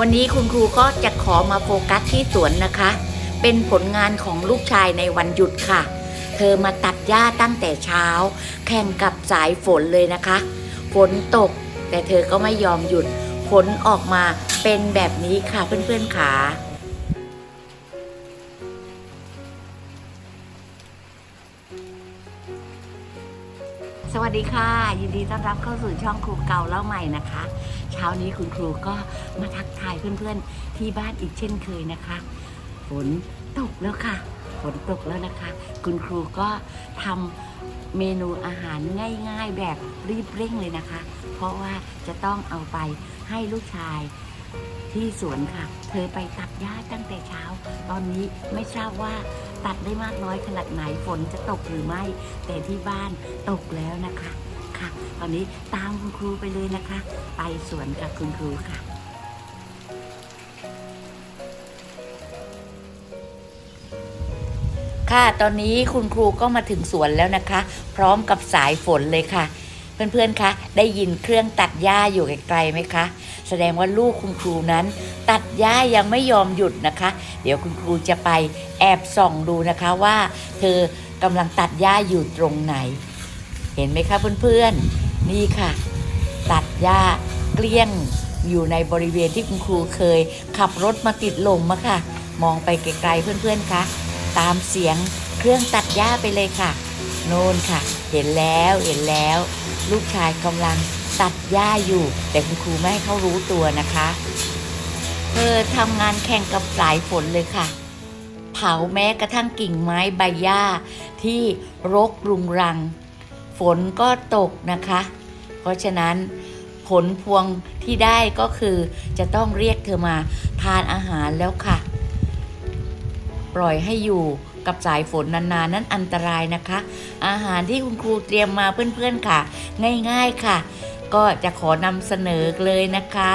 วันนี้คุณครูก็จะขอมาโฟกัสที่สวนนะคะ เป็นผลงานของลูกชายในวันหยุดค่ะ เธอมาตัดหญ้าตั้งแต่เช้า แข่งกับสายฝนเลยนะคะ ฝนตก แต่เธอก็ไม่ยอมหยุด ผลออกมาเป็นแบบนี้ค่ะเพื่อนๆขาสวัสดีค่ะ ยินดีต้อนรับเข้าสู่ช่องครูเก่าเล่าใหม่นะคะ เช้านี้คุณครูก็มาทักทายเพื่อนๆ ที่บ้านอีกเช่นเคยนะคะ ฝนตกแล้วค่ะ ฝนตกแล้วนะคะ คุณครูก็ทำเมนูอาหารง่ายๆแบบรีบเร่งเลยนะคะ เพราะว่าจะต้องเอาไปให้ลูกชายที่สวนค่ะ เธอไปตัดหญ้าตั้งแต่เช้า ตอนนี้ไม่ทราบว่าตัดได้มากน้อยขนาดไหนฝนจะตกหรือไม่ แต่ที่บ้านตกแล้วนะคะ ค่ะ ตอนนี้ตามคุณครูไปเลยนะคะ ไปสวนกับคุณครูค่ะค่ะ ตอนนี้คุณครูก็มาถึงสวนแล้วนะคะ พร้อมกับสายฝนเลยค่ะ เพื่อนๆ คะ ได้ยินเครื่องตัดหญ้าอยู่ไกลๆไหมคะ แสดงว่าลูกคุณครูนั้น ตัดหญ้ายังไม่ยอมหยุดนะคะ เดี๋ยวคุณครูจะไปแอบส่องดูนะคะว่า เธอกำลังตัดหญ้าอยู่ตรงไหน เห็นไหมคะเพื่อนๆ นี่ค่ะ ตัดหญ้าเกลี้ยงอยู่ในบริเวณที่คุณครูเคย ขับรถมาติดลมมาค่ะ มองไปไกลๆเพื่อนๆคะตามเสียงเครื่องตัดหญ้าไปเลยค่ะ โน่นค่ะ เห็นแล้วเห็นแล้ว ลูกชายกำลังตัดหญ้าอยู่ แต่คุณครูไม่ให้เขารู้ตัวนะคะเธอทำงานแข่งกับสายฝนเลยค่ะ เผาแม้กระทั่งกิ่งไม้ใบหญ้าที่รกรุงรัง ฝนก็ตกนะคะ เพราะฉะนั้นผลพวงที่ได้ก็คือจะต้องเรียกเธอมาทานอาหารแล้วค่ะ ปล่อยให้อยู่กับสายฝนนานๆ นั้นอันตรายนะคะ อาหารที่คุณครูเตรียมมาเพื่อนๆค่ะ ง่ายๆค่ะ ก็จะขอนำเสนอเลยนะคะ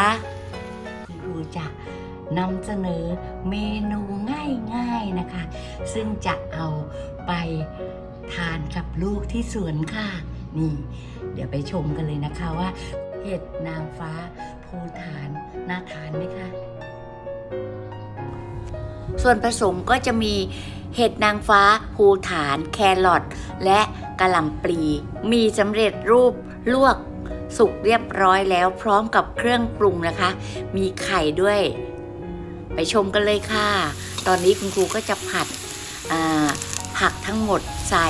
คุณครูจะนำเสนอเมนูง่ายๆนะคะ ซึ่งจะเอาไป ทานกับลูกที่สวนค่ะ นี่ เดี๋ยวไปชมกันเลยนะคะว่า เห็ดนางฟ้าภูฐานน่าทานไหมคะส่วนผสมก็จะมีเห็ดนางฟ้าภูฐาน แครอทและกะหล่ำปลีมีสำเร็จรูปลวกสุกเรียบร้อยแล้วพร้อมกับเครื่องปรุงนะคะ มีไข่ด้วย ไปชมกันเลยค่ะ ตอนนี้คุณครูก็จะผัดอ่า ผักทั้งหมดใส่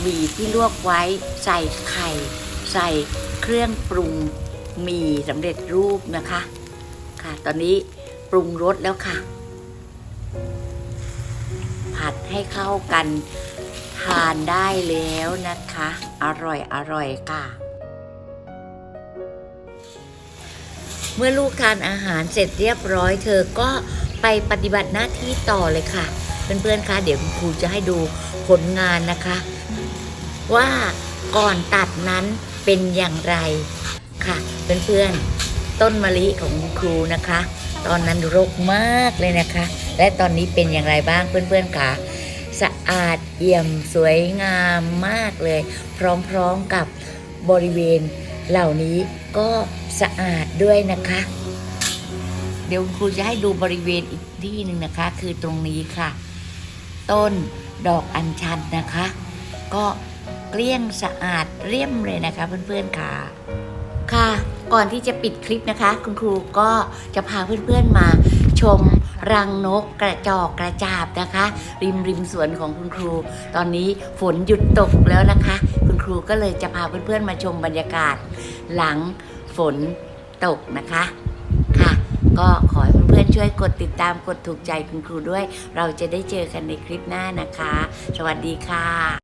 หมี่ที่ลวกไว้ใส่ไข่ ใส่เครื่องปรุงหมี่สำเร็จรูปนะคะ ค่ะ ตอนนี้ปรุงรสแล้วค่ะ ผัดให้เข้ากันทานได้แล้วนะคะ อร่อยอร่อยค่ะ เมื่อลูกทานอาหารเสร็จเรียบร้อย เธอก็ไปปฏิบัติหน้าที่ต่อเลยค่ะ เพื่อนๆคะเดี๋ยวครูจะให้ดูผลงานนะคะ ว่าก่อนตัดนั้นเป็นอย่างไรค่ะเพื่อนๆต้นมะลิของครูนะคะ ตอนนั้นรกมากเลยนะคะ และตอนนี้เป็นอย่างไรบ้างเพื่อนๆคะสะอาดเอี่ยมสวยงามมากเลย พร้อมๆกับบริเวณเหล่านี้ก็สะอาดด้วยนะคะ เดี๋ยวครูจะให้ดูบริเวณอีกที่หนึ่งนะคะ คือตรงนี้ค่ะ ต้นดอกอัญชันนะคะ ก็เกลี้ยงสะอาดเรียมเลยนะคะเพื่อนๆค่ะค่ะก่อนที่จะปิดคลิปนะคะ คุณครูก็จะพาเพื่อนๆมาชมรังนกกระจอกกระจาบนะคะ ริมริมสวนของคุณครู ตอนนี้ฝนหยุดตกแล้วนะคะ คุณครูก็เลยจะพาเพื่อนๆมาชมบรรยากาศ หลังฝนตกนะคะค่ะ ก็ขอให้เพื่อนๆช่วยกดติดตามกดถูกใจคุณครูด้วย เราจะได้เจอกันในคลิปหน้านะคะ สวัสดีค่ะ